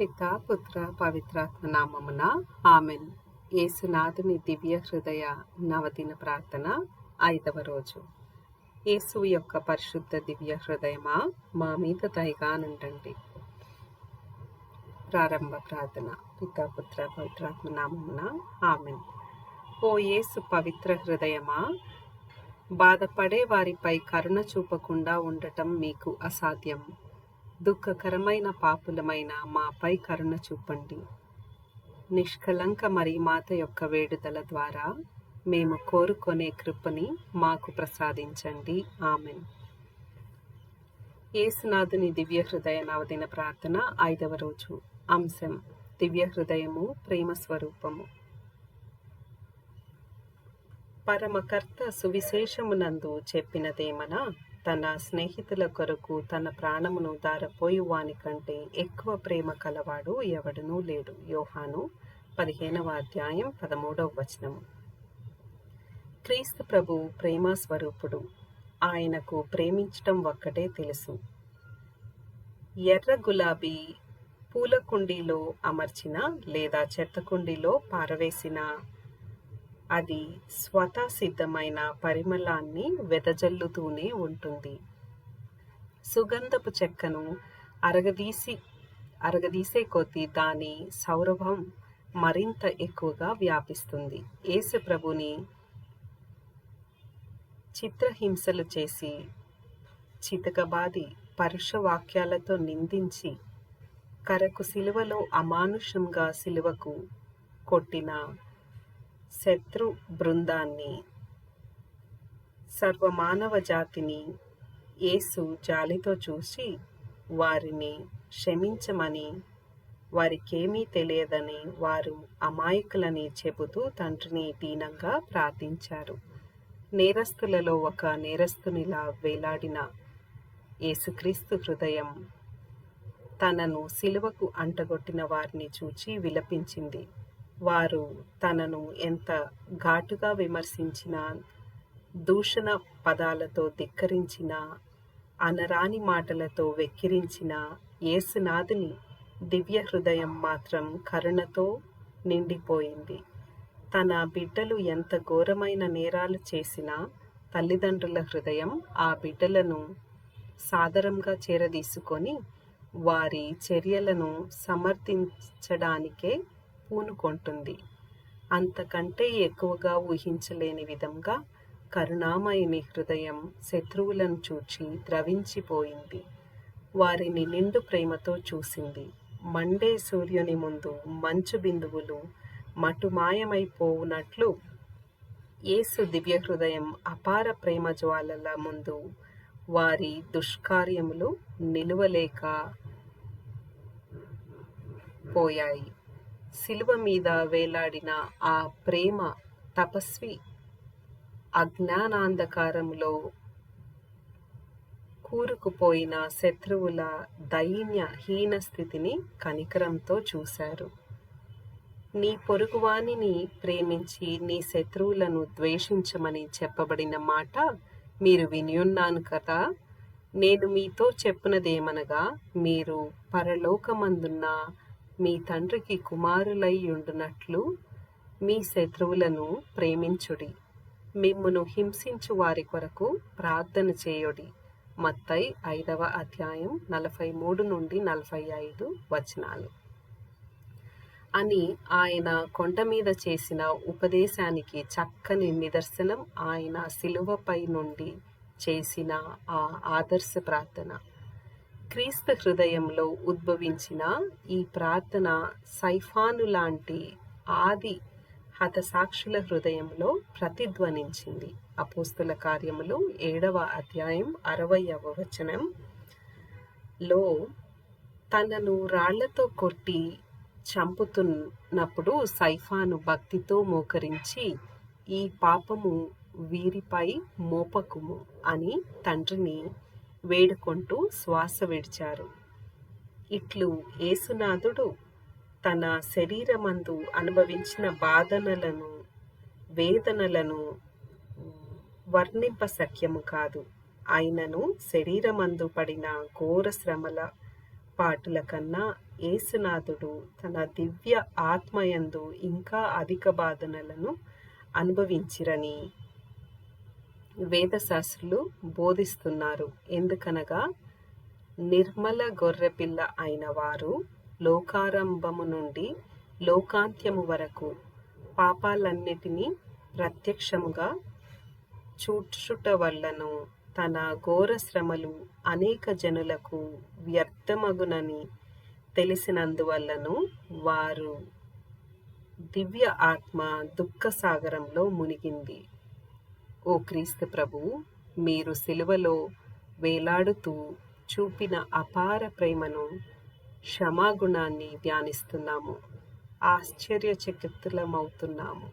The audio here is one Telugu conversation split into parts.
పిత పుత్ర పవిత్రాత్మ నామమున ఆమెన్. యేసునాథుని దివ్య హృదయ నవదిన ప్రార్థన ఐదవ రోజు. యేసు యొక్క పరిశుద్ధ దివ్య హృదయమా? మా మీద దయగానుండండి ప్రారంభ ప్రార్థన. పిత పుత్ర పవిత్రాత్మ నామమున ఆమెన్. ఓ యేసు పవిత్ర హృదయమా? బాధపడే వారిపై కరుణ చూపకుండా ఉండటం మీకు అసాధ్యం. దుఃఖకరమైన పాపులమైన మాపై కరుణ చూపండి. నిష్కలంక మరి మాత యొక్క వేడుదల ద్వారా మేము కోరుకునే కృపని మాకు ప్రసాదించండి. ఆమెన్. యేసునాథుని దివ్య హృదయ నవదిన ప్రార్థన ఐదవ రోజు. అంశం దివ్య హృదయము ప్రేమ స్వరూపము. పరమకర్త సువిశేషమునందు చెప్పినదేమనా? తన స్నేహితుల కొరకు తన ప్రాణమును దారపోయి వాని కంటే ఎక్కువ ప్రేమ కలవాడు ఎవడునూ లేడు. యోహాను పదిహేనవ అధ్యాయం పదమూడవ వచనము. క్రీస్తు ప్రభు ప్రేమ స్వరూపుడు. ఆయనకు ప్రేమించటం ఒక్కటే తెలుసు. ఎర్ర గులాబీ పూల కుండీలో అమర్చిన లేదా చెత్త కుండీలో పారవేసిన అది స్వతసిద్ధమైన పరిమళాన్ని వెదజల్లుతూనే ఉంటుంది. సుగంధపు చెక్కను అరగదీసి అరగదీసే కొద్దీ దాని సౌరభం మరింత ఎక్కువగా వ్యాపిస్తుంది. యేసు ప్రభుని చిత్రహింసలు చేసి చితకబాది పరుషవాక్యాలతో నిందించి కరకు సిలువలో అమానుషంగా సిలువకు కొట్టిన శత్రు బృందాన్ని సర్వమానవ జాతిని యేసు జాలితో చూసి వారిని క్షమించమని వారికేమీ తెలియదని వారు అమాయకులని చెబుతూ తండ్రిని దీనంగా ప్రార్థించారు. నేరస్తులలో ఒక నేరస్తునిలా వేలాడిన యేసుక్రీస్తు హృదయం తనను సిలువకు అంటగొట్టిన వారిని చూచి విలపించింది. వారు తనను ఎంత ఘాటుగా విమర్శించినా దూషణ పదాలతో ధిక్కరించిన అనరాని మాటలతో వెక్కిరించిన యేసునాథుని దివ్య హృదయం మాత్రం కరుణతో నిండిపోయింది. తన బిడ్డలు ఎంత ఘోరమైన నేరాలు చేసినా తల్లిదండ్రుల హృదయం ఆ బిడ్డలను సాదరంగా చేరదీసుకొని వారి చర్యలను సమర్థించడానికే పూనుకొంటుంది. అంతకంటే ఎక్కువగా ఊహించలేని విధంగా కరుణామయుని హృదయం శత్రువులను చూచి ద్రవించిపోయింది. వారిని నిండు ప్రేమతో చూసింది. మండే సూర్యుని ముందు మంచు బిందువులు మటుమాయమైపోవునట్లు యేసు దివ్య హృదయం అపార ప్రేమ జ్వాలల ముందు వారి దుష్కార్యములు నిలువలేక పోయాయి. శిలువ మీద వేలాడిన ఆ ప్రేమ తపస్వి అజ్ఞానాంధకారంలో కూరుకుపోయిన శత్రువుల దైన్య హీన స్థితిని కనికరంతో చూశారు. నీ పొరుగువాణిని ప్రేమించి నీ శత్రువులను ద్వేషించమని చెప్పబడిన మాట మీరు వినియున్నాను కదా. నేను మీతో చెప్పినదేమనగా మీరు పరలోకమందున్న మీ తండ్రికి కుమారులై ఉండునట్లు మీ శత్రువులను ప్రేమించుడి. మిమ్మును హింసించు వారి కొరకు ప్రార్థన చేయుడి. మత్తై ఐదవ అధ్యాయం నలభై మూడు నుండి నలభై ఐదు వచనాలు. అని ఆయన కొండ మీద చేసిన ఉపదేశానికి చక్కని నిదర్శనం ఆయన శిలువపై నుండి చేసిన ఆ ఆదర్శ ప్రార్థన. క్రీస్తు హృదయంలో ఉద్భవించిన ఈ ప్రార్థన సైఫాను లాంటి ఆది హతసాక్షుల హృదయంలో ప్రతిధ్వనించింది. అపోస్తుల కార్యములు ఏడవ అధ్యాయం అరవయవ వచనంలో తనను రాళ్ళతో కొట్టి చంపుతున్నప్పుడు సైఫాను భక్తితో మోకరించి ఈ పాపము వీరిపై మోపకుము అని తండ్రిని వేడుకుంటూ శ్వాస విడిచారు. ఇట్లు ఏసునాథుడు తన శరీరమందు అనుభవించిన బాధనలను వేదనలను వర్ణింప సఖ్యము కాదు. ఆయనను శరీరమందు పడిన ఘోర శ్రమల పాటుల కన్నా ఏసునాథుడు తన దివ్య ఆత్మయందు ఇంకా అధిక బాధనలను అనుభవించిరని వేదశాస్త్రులు బోధిస్తున్నారు. ఎందుకనగా నిర్మల గొర్రెపిల్ల అయిన వారు లోకారంభము నుండి లోకాంత్యము వరకు పాపాలన్నిటినీ ప్రత్యక్షముగా చూచుట వల్లను తన ఘోర శ్రమలు అనేక జనులకు వ్యర్థమగునని తెలిసినందువల్లను వారు దివ్య ఆత్మ దుఃఖ సాగరంలో మునిగింది. ఓ క్రీస్తు ప్రభు మీరు సిలువలో వేలాడుతూ చూపిన అపార ప్రేమను క్షమాగుణాన్ని ధ్యానిస్తున్నాము. ఆశ్చర్యచకితులమవుతున్నాము.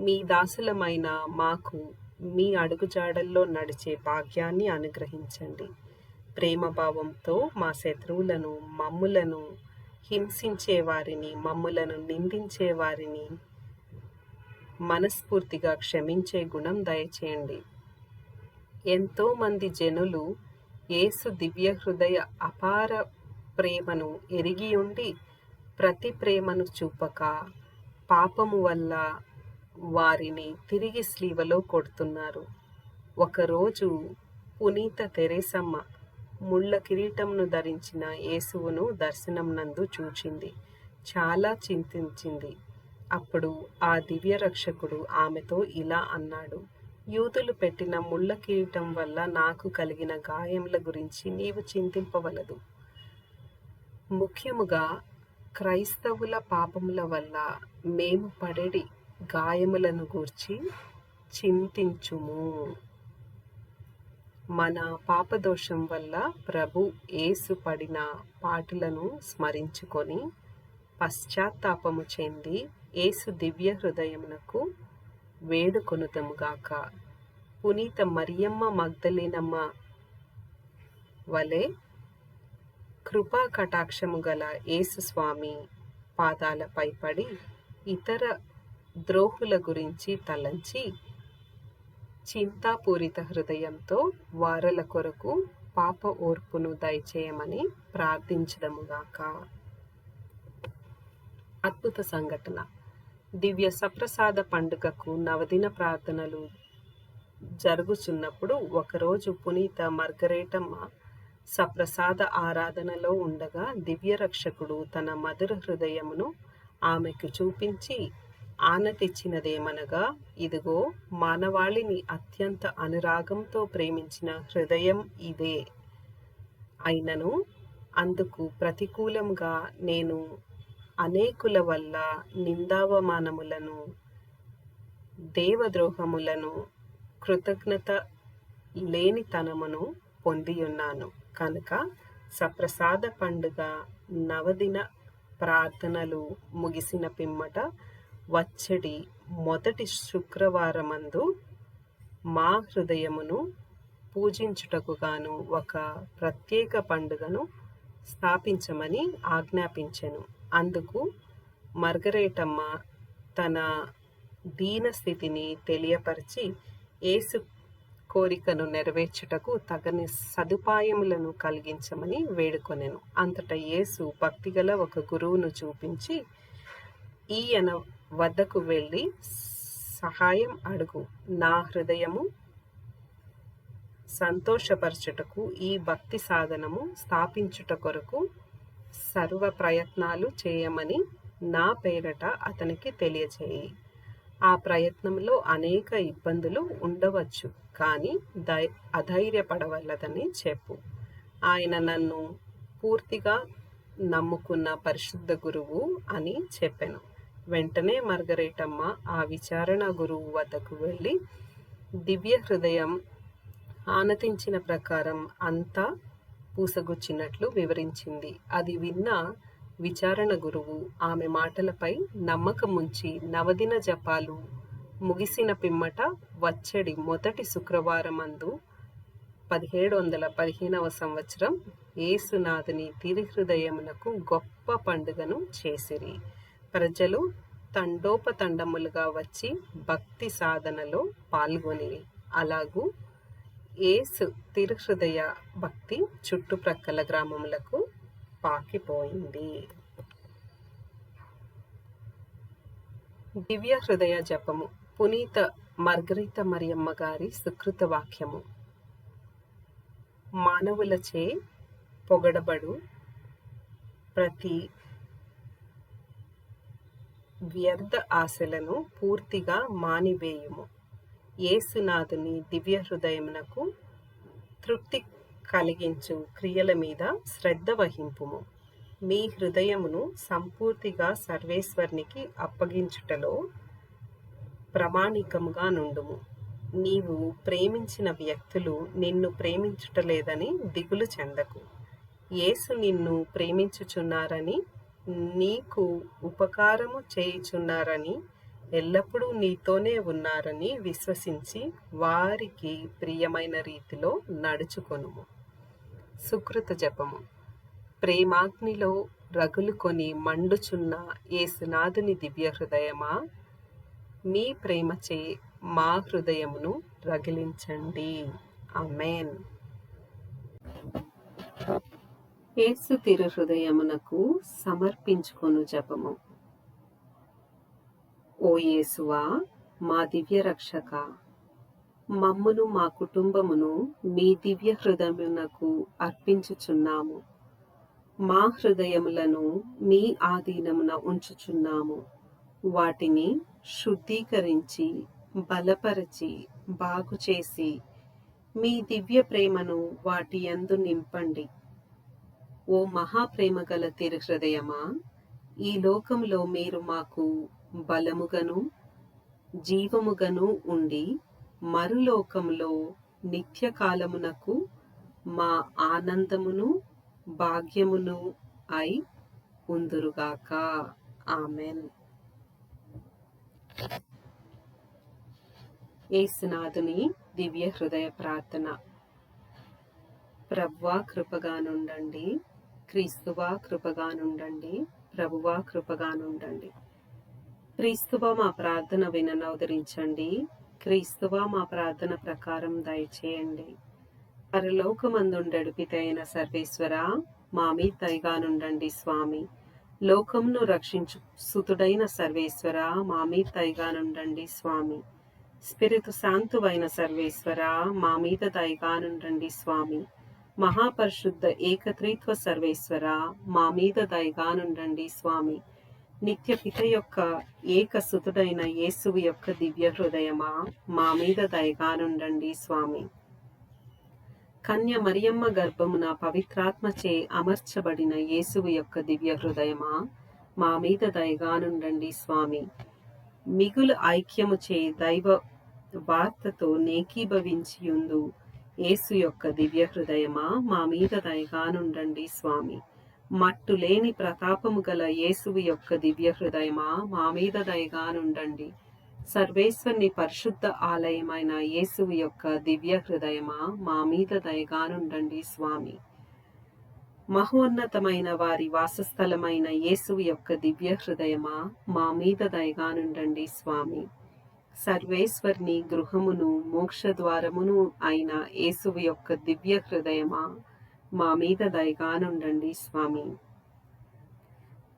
మీ దాసులమైన మాకు మీ అడుగుజాడల్లో నడిచే భాగ్యాన్ని అనుగ్రహించండి. ప్రేమభావంతో మా శత్రువులను మమ్ములను హింసించే వారిని మమ్ములను నిందించే వారిని మనస్ఫూర్తిగా క్షమించే గుణం దయచేయండి. ఎంతోమంది జనులు యేసు దివ్య హృదయ అపార ప్రేమను ఎరిగి ఉండి ప్రతి ప్రేమను చూపక పాపము వల్ల వారిని తిరిగి స్లీవలో కొడుతున్నారు. ఒకరోజు పునీత తెరేసమ్మ ముళ్ళ కిరీటంను ధరించిన యేసువును దర్శనం నందు చూచింది. చాలా చింతించింది. అప్పుడు ఆ దివ్య రక్షకుడు ఆమెతో ఇలా అన్నాడు యూదులు పెట్టిన ముళ్ళ కిరీటం వల్ల నాకు కలిగిన గాయముల గురించి నీవు చింతింపవలదు. ముఖ్యముగా క్రైస్తవుల పాపముల వల్ల మేము పడేడి గాయములను గూర్చి చింతించుము. మన పాపదోషం వల్ల ప్రభు ఏసు పడిన పాటలను స్మరించుకొని పశ్చాత్తాపము చెంది ఏసు దివ్య హృదయమునకు వేడుకొనుతముగాక పునీత మరియమ్మ మగ్ధలేనమ్మ వలె కృపా కటాక్షము గల యేసుస్వామి పాదాలపై పడి ఇతర ద్రోహుల గురించి తలంచి చింతాపూరిత హృదయంతో వారల కొరకు పాప ఓర్పును దయచేయమని ప్రార్థించదముగాక అద్భుత సంఘటన. దివ్య సప్రసాద పండుగకు నవదిన ప్రార్థనలు జరుగుచున్నప్పుడు ఒకరోజు పునీత మార్గరేటమ్మ సప్రసాద ఆరాధనలో ఉండగా దివ్య రక్షకుడు తన మధుర హృదయమును ఆమెకు చూపించి ఆనతిచ్చినదేమనగా ఇదిగో మానవాళిని అత్యంత అనురాగంతో ప్రేమించిన హృదయం ఇదే. అయినను అందుకు ప్రతికూలంగా నేను అనేకుల వల్ల నిందావమానములను దేవద్రోహములను కృతజ్ఞత లేనితనమును పొందియున్నాను. కనుక సప్రసాద పండుగ నవదిన ప్రార్థనలు ముగిసిన పిమ్మట వచ్చడి మొదటి శుక్రవారమందు మా హృదయమును పూజించుటకు గాను ఒక ప్రత్యేక పండుగను స్థాపించమని ఆజ్ఞాపించెను. అందుకు మర్గరేటమ్మ తన దీన స్థితిని తెలియపరిచి ఏసు కోరికను నెరవేర్చుటకు తగని సదుపాయములను కలిగించమని వేడుకొనెను. అంతటా యేసు భక్తిగల ఒక గురువును చూపించి ఈయన వద్దకు వెళ్ళి సహాయం అడుగు. నా హృదయము సంతోషపరచుటకు ఈ భక్తి సాధనము స్థాపించుట కొరకు సర్వ ప్రయత్నాలు చేయమని నా పేరట అతనికి తెలియచేయి. ఆ ప్రయత్నంలో అనేక ఇబ్బందులు ఉండవచ్చు కానీ దై అధైర్యపడవలదని చెప్పు. ఆయన నన్ను పూర్తిగా నమ్ముకున్న పరిశుద్ధ గురువు అని చెప్పాను. వెంటనే మార్గరేటమ్మ ఆ విచారణ గురువు వద్దకు వెళ్ళి దివ్య హృదయం ఆనతించిన ప్రకారం అంతా పూసగుచ్చినట్లు వివరించింది. అది విన్న విచారణ గురువు ఆమె మాటలపై నమ్మకముంచి నవదిన జపాలు ముగిసిన పిమ్మట వచ్చడి మొదటి శుక్రవారమందు పదిహేడు వందల పదిహేనవ సంవత్సరం ఏసునాథుని తిరిహృదయమునకు గొప్ప పండుగను చేసిరి. ప్రజలు తండోపతండములుగా వచ్చి భక్తి సాధనలో పాల్గొని అలాగూ ఏసు తిరుహృదయ భక్తి చుట్టుప్రక్కల గ్రామములకు పాకిపోయింది. దివ్య హృదయ జపము పునీత మర్గరిత మరియమ్మ గారి సుకృత వాక్యము. మానవులచే పొగడబడు ప్రతి వ్యర్థ ఆశలను పూర్తిగా మానివేయుము. ఏసునాథుని దివ్య హృదయమునకు తృప్తి కలిగించు క్రియల మీద శ్రద్ధ వహింపుము. మీ హృదయమును సంపూర్తిగా సర్వేశ్వరునికి అప్పగించుటలో ప్రామాణికముగా నుండుము. నీవు ప్రేమించిన వ్యక్తులు నిన్ను ప్రేమించుటలేదని దిగులు చెందకు. యేసు నిన్ను ప్రేమించుచున్నారని నీకు ఉపకారము చేయుచున్నారని ఎల్లప్పుడూ నీతోనే ఉన్నారని విశ్వసించి వారికి ప్రియమైన రీతిలో నడుచుకొనుము. సుకృత జపము. ప్రేమాగ్నిలో రగులుకొని మండుచున్న ఏసునాథుని దివ్య హృదయమా మీ ప్రేమచే మా హృదయమును రగిలించండి. అమేన్ ఏసు తిరు హృదయమునకు సమర్పించుకొను జపము. ఓ యేసువా మా దివ్య రక్షక మమ్మును మా కుటుంబమును మీ దివ్య హృదయమునకు అర్పించుచున్నాము. మా హృదయములను మీ ఆధీనమున ఉంచుచున్నాము. వాటిని శుద్ధీకరించి బలపరచి బాగు చేసి మీ దివ్య ప్రేమను వాటి యందు నింపండి. ఓ మహాప్రేమ గల తిరుహృదయమా ఈ లోకంలో మీరు మాకు బలముగను జీవముగను ఉండి మరులోకములో నిత్యకాలమునకు మా ఆనందమును భాగ్యమును అయి ఉందురుగాక. ఆమెన్. ఏసునాథుని దివ్య హృదయ ప్రార్థన. ప్రభువా కృపగానుండండి క్రీస్తువా కృపగానుండండి ప్రభువా కృపగానుండండి క్రీస్తువ మా ప్రార్థన విననవదరించండి క్రీస్తువ మా ప్రార్థన ప్రకారం దయచేయండి. పరలోకమందుండడు పితైన సర్వేశ్వర మా మీ తైగానుండండి స్వామి. లోకమును రక్షించు సుతుడైన సర్వేశ్వర మా మీ తైగానుండండి స్వామి. స్పిరితు శాంతువైన సర్వేశ్వర మా మీద దయగానుండండి స్వామి. మహాపరిశుద్ధ ఏకత్రిత్వ సర్వేశ్వర మా మీద దయగానుండండి స్వామి. నిత్య పిత యొక్క ఏక సుతుడైన యేసువు యొక్క దివ్య హృదయమా? మా మీద దయగానుండండి స్వామి. కన్య మరియమ్మ గర్భమున పవిత్రాత్మచే అమర్చబడిన యేసువు యొక్క దివ్య హృదయమా? మా మీద దయగానుండండి స్వామి. మిగులు ఐక్యము చే దైవ వార్తతో నేకీభవించియుందు యేసు యొక్క దివ్య హృదయమా? మా మీద దయగానుండండి స్వామి. మట్టు లేని ప్రతాపము గల యేసువు యొక్క దివ్య హృదయమా మా మీద దయగానుండండి. సర్వేశ్వరుని పరిశుద్ధ ఆలయమైన యేసువు యొక్క దివ్య హృదయమా మా మీద దయగానుండండి స్వామి. మహోన్నతమైన వారి వాసస్థలమైన యేసువు యొక్క దివ్య హృదయమా మా మీద దయగానుండండి స్వామి. సర్వేశ్వర్ని గృహమును మోక్ష ద్వారమును అయిన యేసువు యొక్క దివ్య హృదయమా మా మీద దయగానుండండి స్వామి.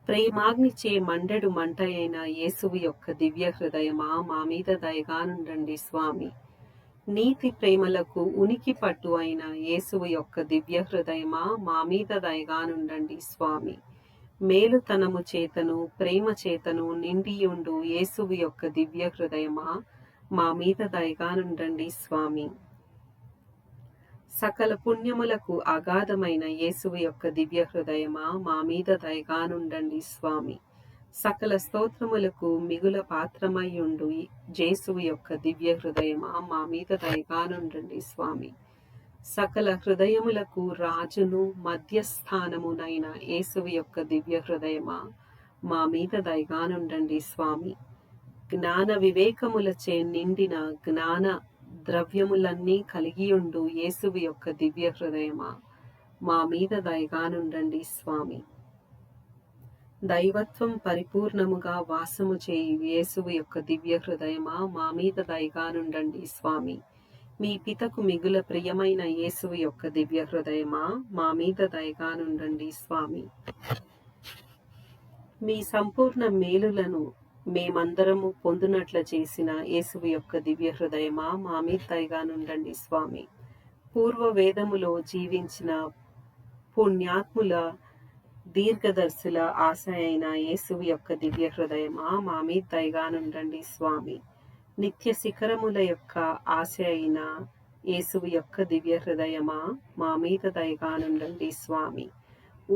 ప్రేమాగ్నిచే మండెడు మంట అయిన యేసువు యొక్క దివ్య హృదయమా మా మీద దయగానుండండి స్వామి. నీతి ప్రేమలకు ఉనికి పట్టు అయిన యేసువు యొక్క దివ్య హృదయమా మా మీద దయగానుండండి స్వామి. మేలుతనము చేతను ప్రేమ చేతను నిండియుండు యేసువు యొక్క దివ్య హృదయమా మా మీద దయగానుండండి స్వామి. సకల పుణ్యములకు అగాధమైన యేసువు యొక్క దివ్య హృదయమా మా మీద దయగానుండండి స్వామి. సకల స్తోత్రములకు మిగుల పాత్రమయ్యుండు జేసువు యొక్క దివ్య హృదయమా మా మీద దయగానుండండి స్వామి. సకల హృదయములకు రాజును మధ్యస్థానమునైన యేసువు యొక్క దివ్య హృదయమా మా మీద దయగానుండండి స్వామి. జ్ఞాన వివేకములచే నిండిన జ్ఞాన ద్రవ్యములన్నీ కలిగియుండు యేసువు యొక్క దివ్య హృదయమా? మా మీద దయగానుండండి స్వామి. దైవత్వం పరిపూర్ణముగా వాసము చేయి యేసువు యొక్క దివ్య హృదయమా? మా మీద దయగానుండండి స్వామి. మీ పితకు మిగుల ప్రియమైన యేసువు యొక్క దివ్య హృదయమా? మా మీద దయగానుండండి స్వామి. మీ సంపూర్ణ మేలులను మేమందరము పొందునట్ల చేసిన యేసువు యొక్క దివ్య హృదయమా మా తైగానుండండి స్వామి. పూర్వ వేదములో జీవించిన పుణ్యాత్ముల దీర్ఘదర్శుల ఆశ అయిన యేసువు యొక్క దివ్య హృదయమా మా తైగానుండండి స్వామి. నిత్య శిఖరముల యొక్క ఆశ అయిన యేసువు యొక్క దివ్య హృదయమా మా మీద దయగానుండండి స్వామి.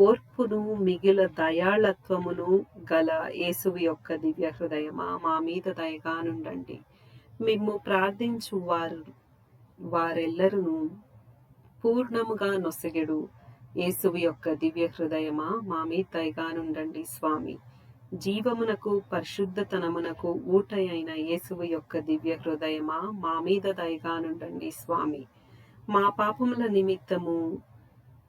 ఓర్పును మిగిల దయాళత్వమును గల యేసువు యొక్క దివ్య హృదయమా? మా మీద దయగానుండండి మిమ్ము ప్రార్థించు వారు వారెల్లరూ పూర్ణముగా నొసగెడు. యేసువు యొక్క దివ్య హృదయమా? మా మీద దయగానుండండి స్వామి. జీవమునకు పరిశుద్ధతనమునకు ఊట అయిన యేసువు యొక్క దివ్య హృదయమా? మా మీద దయగానుండండి స్వామి. మా పాపముల నిమిత్తము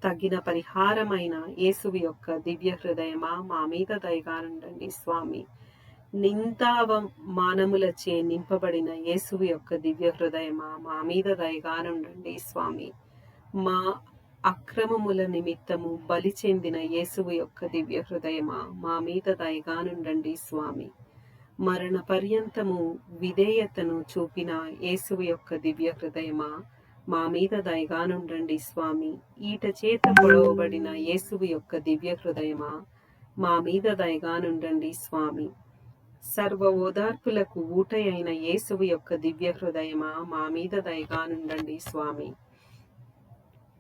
తగిన పరిహారమైన యేసువి యొక్క దివ్య హృదయమా? మా మీద దయగానుండండి స్వామి. నిందావమానములచే నింపబడిన యేసువి యొక్క దివ్య హృదయమా? మా మీద దయగానుండండి స్వామి. మా అక్రమముల నిమిత్తము బలి చెందిన యేసువు యొక్క దివ్య హృదయమా? మా మీద దయగానుండండి స్వామి. మరణ పర్యంతము విధేయతను చూపిన యేసువు యొక్క దివ్య హృదయమా? మా మీద దయగానుండండి స్వామి. ఈట చేత పొడవబడిన యేసువు యొక్క దివ్య హృదయమా? మా మీద దయగానుండండి స్వామి. సర్వ ఓదార్పులకు ఊటయైన యేసువు యొక్క దివ్య హృదయమా? మా మీద దయగానుండండి స్వామి.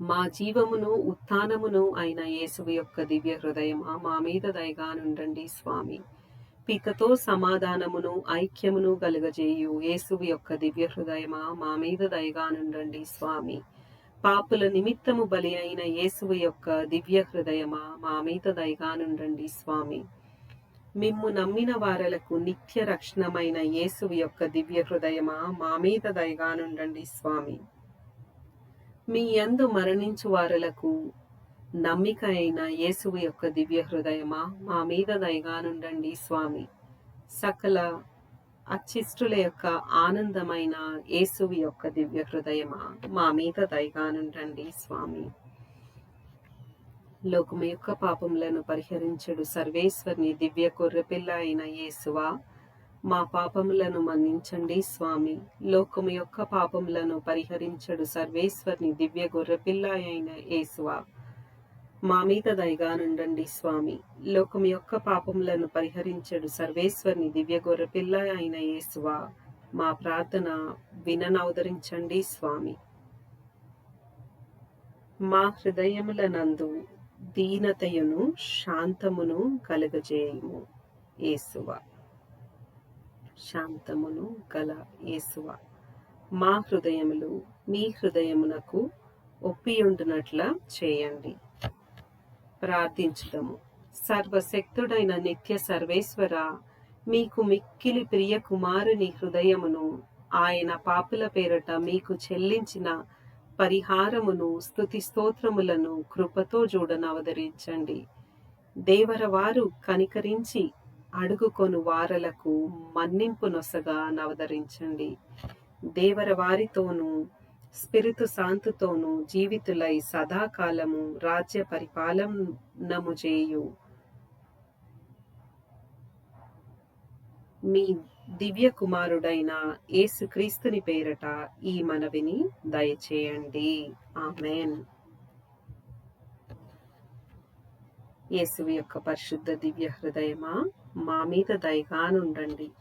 మా జీవమును ఉత్థానమును అయిన యేసువు యొక్క దివ్య హృదయమా? మా మీద దయగానుండండి స్వామి. పితతో సమాధానమును ఐక్యమును కలుగజేయు యేసువు యొక్క దివ్య హృదయమా మా మీద దయగానుండండి స్వామి. పాపుల నిమిత్తము బలి అయిన యేసువు యొక్క దివ్య హృదయమా మా మీద దయగానుండండి స్వామి. మిమ్ము నమ్మిన వారలకు నిత్య రక్షణమైన యేసువు యొక్క దివ్య హృదయమా మా మీద దయగానుండండి స్వామి. మీ యందు మరణించు వారలకు నమ్మిక అయిన యేసువు యొక్క దివ్య హృదయమా? మా మీద దయగానుండండి స్వామి. సకల అచ్చిష్టుల యొక్క ఆనందమైన యేసువు యొక్క దివ్య హృదయమా? మా మీద దయగానుండండి స్వామి. లోకము యొక్క పాపములను పరిహరించడు సర్వేశ్వరిని దివ్య కొర్రెపిల్ల అయిన యేసువా. మా పాపములను మన్నించండి స్వామి. లోకము యొక్క పాపములను పరిహరించడు సర్వేశ్వరిని దివ్య గొర్రెపిల్ల అయిన యేసువా. మా మీద దయగానుండండి స్వామి. లోకము యొక్క పాపములను పరిహరించడు సర్వేశ్వరిని దివ్య పిల్ల అయిన యేసువా. మా ప్రార్థన విననవదరించండి స్వామి. మా హృదయముల నందు దీనతయును శాంతమును కలుగజేయము యేసువా. శాంతమును గల యేసువ. మా హృదయములు మీ హృదయమునకు ఒప్పియుండునట్ల చేయండి. ప్రార్థించడము సర్వశక్తుడైన నిత్య సర్వేశ్వర మీకు మిక్కిలి ప్రియ కుమారుని హృదయమును ఆయన పాపుల పేరట మీకు చెల్లించిన పరిహారమును స్థుతి స్తోత్రములను కృపతో చూడనవదరించండి దేవరవారు కనికరించి అడుగుకొను వారలకు మన్నింపునొసగా నవదరించండి. దేవర వారితోనూ స్పిరితు శాంతుతోనూ జీవితులై సదాకాలము రాజ్య పరిపాలనము చేయు. మీ దివ్య కుమారుడైన యేసుక్రీస్తుని పేరట ఈ మనవిని దయచేయండి. ఆమెన్. యేసు యొక్క పరిశుద్ధ దివ్య హృదయమా? మా మీద దయగానుండండి.